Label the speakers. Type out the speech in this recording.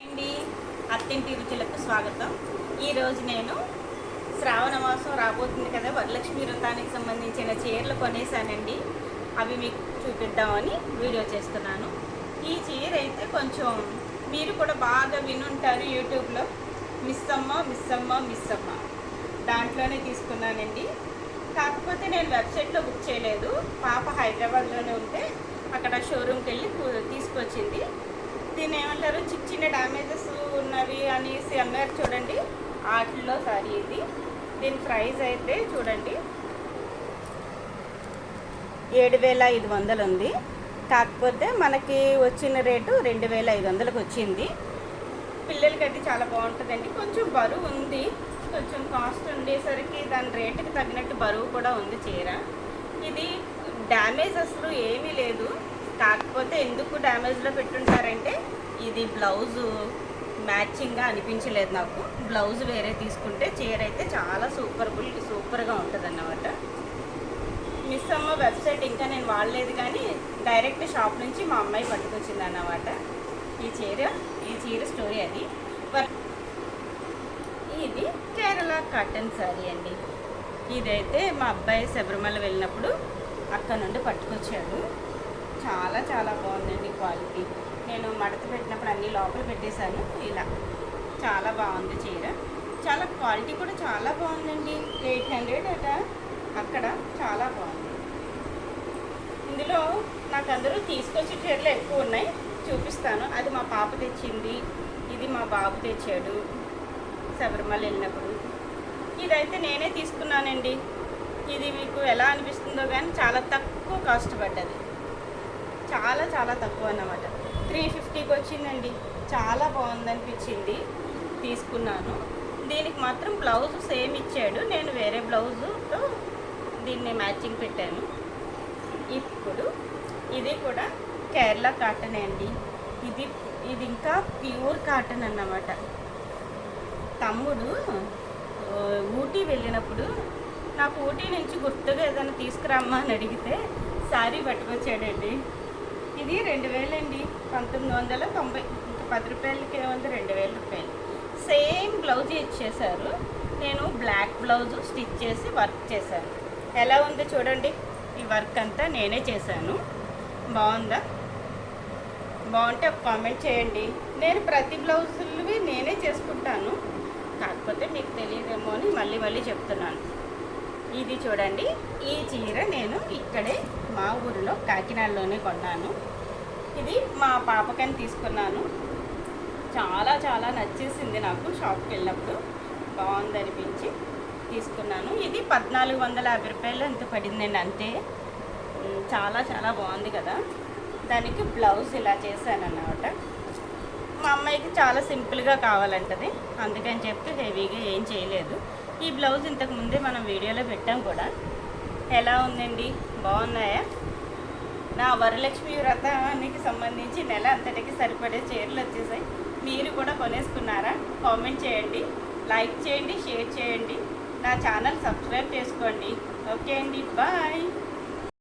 Speaker 1: అండి. అత్తింటి రుచులకు స్వాగతం. ఈరోజు నేను శ్రావణ మాసం రాబోతుంది కదా వరలక్ష్మి వ్రతానికి సంబంధించిన చీరలు కొనేసానండి అవి మీకు చూపిద్దామని వీడియో చేస్తున్నాను. ఈ చీర అయితే కొంచెం మీరు కూడా బాగా వినుంటారు యూట్యూబ్లో. మిస్ అమ్మ మిస్సమ్మ. దాంట్లోనే తీసుకున్నానండి. కాకపోతే నేను వెబ్సైట్లో బుక్ చేయలేదు. పాప హైదరాబాద్లోనే ఉంటే అక్కడ షోరూమ్కి వెళ్ళి తీసుకొచ్చింది. దీన్ని ఏమంటారు? చిన్న చిన్న డ్యామేజెస్ ఉన్నవి అనేసి అన్నారు చూడండి. వాటిల్లో సారీ ఇది. దీని ప్రైస్ అయితే చూడండి. ఏడు వేల ఐదు వందలు ఉంది. కాకపోతే మనకి వచ్చిన రేటు రెండు వేల ఐదు వందలకు వచ్చింది. పిల్లలకైతే చాలా బాగుంటుందండి. కొంచెం బరువు ఉంది. కొంచెం కాస్ట్ ఉండేసరికి దాని రేటుకి తగినట్టు బరువు కూడా ఉంది చీర. ఇది డ్యామేజ్ అసలు ఏమీ లేదు. కాకపోతే ఎందుకు డ్యామేజ్లో పెట్టుంటారంటే ఇది బ్లౌజు మ్యాచింగ్గా అనిపించలేదు నాకు. బ్లౌజ్ వేరే తీసుకుంటే చీర అయితే చాలా సూపర్బుల్ సూపర్గా ఉంటుంది అన్నమాట మిస్ అమ్మ వెబ్సైట్ ఇంకా నేను వాడలేదు కానీ డైరెక్ట్ షాప్ నుంచి మా అమ్మాయి పట్టుకొచ్చింది అన్నమాట ఈ చీర ఈ చీర స్టోరీ అది. ఇది కేరళ కాటన్ శారీ అండి. ఇదైతే మా అబ్బాయి శబరిమల వెళ్ళినప్పుడు అక్కడ నుండి పట్టుకొచ్చాడు. చాలా చాలా బాగుందండి క్వాలిటీ. నేను మడత పెట్టినప్పుడు అన్నీ లోపల పెట్టేశాను. ఇలా చాలా బాగుంది చీర. చాలా క్వాలిటీ కూడా చాలా బాగుందండి. ఎయిట్ హండ్రెడ్ అట. అక్కడ చాలా బాగుంది. ఇందులో నాకు అందరూ తీసుకొచ్చి చీరలు ఎక్కువ ఉన్నాయి. చూపిస్తాను. అది మా పాప తెచ్చింది. ఇది మా బాబు తెచ్చాడు. శబరిమల వెళ్ళినప్పుడు. ఇదైతే నేనే తీసుకున్నానండి. ఇది మీకు ఎలా అనిపిస్తుందో కానీ చాలా తక్కువ కాస్ట్ పడ్డది. చాలా చాలా తక్కువ అన్నమాట త్రీ ఫిఫ్టీకి వచ్చిందండి. చాలా బాగుందనిపించింది. తీసుకున్నాను. దీనికి మాత్రం బ్లౌజ్ సేమ్ ఇచ్చాడు. నేను వేరే బ్లౌజుతో దీన్ని మ్యాచింగ్ పెట్టాను. ఇప్పుడు ఇది కూడా కేరళ కాటన్ అండి. ఇది ఇది ఇంకా ప్యూర్ కాటన్ అన్నమాట. తమ్ముడు ఊటీ వెళ్ళినప్పుడు నాకు ఊటీ నుంచి గుర్తుగా ఏదైనా తీసుకురమ్మా అని అడిగితే శారీ పట్టుకొచ్చాడండి ఇది రెండు వేలండి. పంతొమ్మిది వందల తొంభై పది రూపాయలకి ఏముంది రెండు వేల రూపాయలు. సేమ్ బ్లౌజ్ ఇచ్చేశారు. నేను బ్లాక్ బ్లౌజ్ స్టిచ్ చేసి వర్క్ చేశాను. ఎలా ఉంది చూడండి. ఈ వర్క్ అంతా నేనే చేశాను. బాగుందా? బాగుంటే ఒక కామెంట్ చేయండి. నేను ప్రతి బ్లౌజులవి నేనే చేసుకుంటాను. కాకపోతే మీకు తెలియదేమో అని మళ్ళీ మళ్ళీ చెప్తున్నాను. ఇది చూడండి. ఈ చీర నేను ఇక్కడే మా ఊరిలో కాకినాడలోనే కొన్నాను. ఇది మా పాపకని తీసుకున్నాను. చాలా చాలా నచ్చేసింది నాకు షాప్కి వెళ్ళినప్పుడు. బాగుందనిపించి తీసుకున్నాను. ఇది పద్నాలుగు వందల యాభై రూపాయలు ఎంత పడిందండి అంతే చాలా చాలా బాగుంది కదా. దానికి బ్లౌజ్ ఇలా చేశాను అన్నమాట మా అమ్మాయికి చాలా సింపుల్గా కావాలంటది. అందుకని చెప్పి హెవీగా ఏం చేయలేదు. ఈ బ్లౌజ్ ఇంతకు ముందే మనం వీడియోలో పెట్టాం కూడా. ఎలా ఉందండి? బాగున్నాయా? నా వరలక్ష్మి వ్రతానికి సంబంధించి నెల అంతటికి సరిపడే చీరలు వచ్చేసాయి. మీరు కూడా కొనేసుకున్నారా? కామెంట్ చేయండి. లైక్ చేయండి షేర్ చేయండి. నా ఛానల్ సబ్స్క్రైబ్ చేసుకోండి. ఓకే అండి. బాయ్.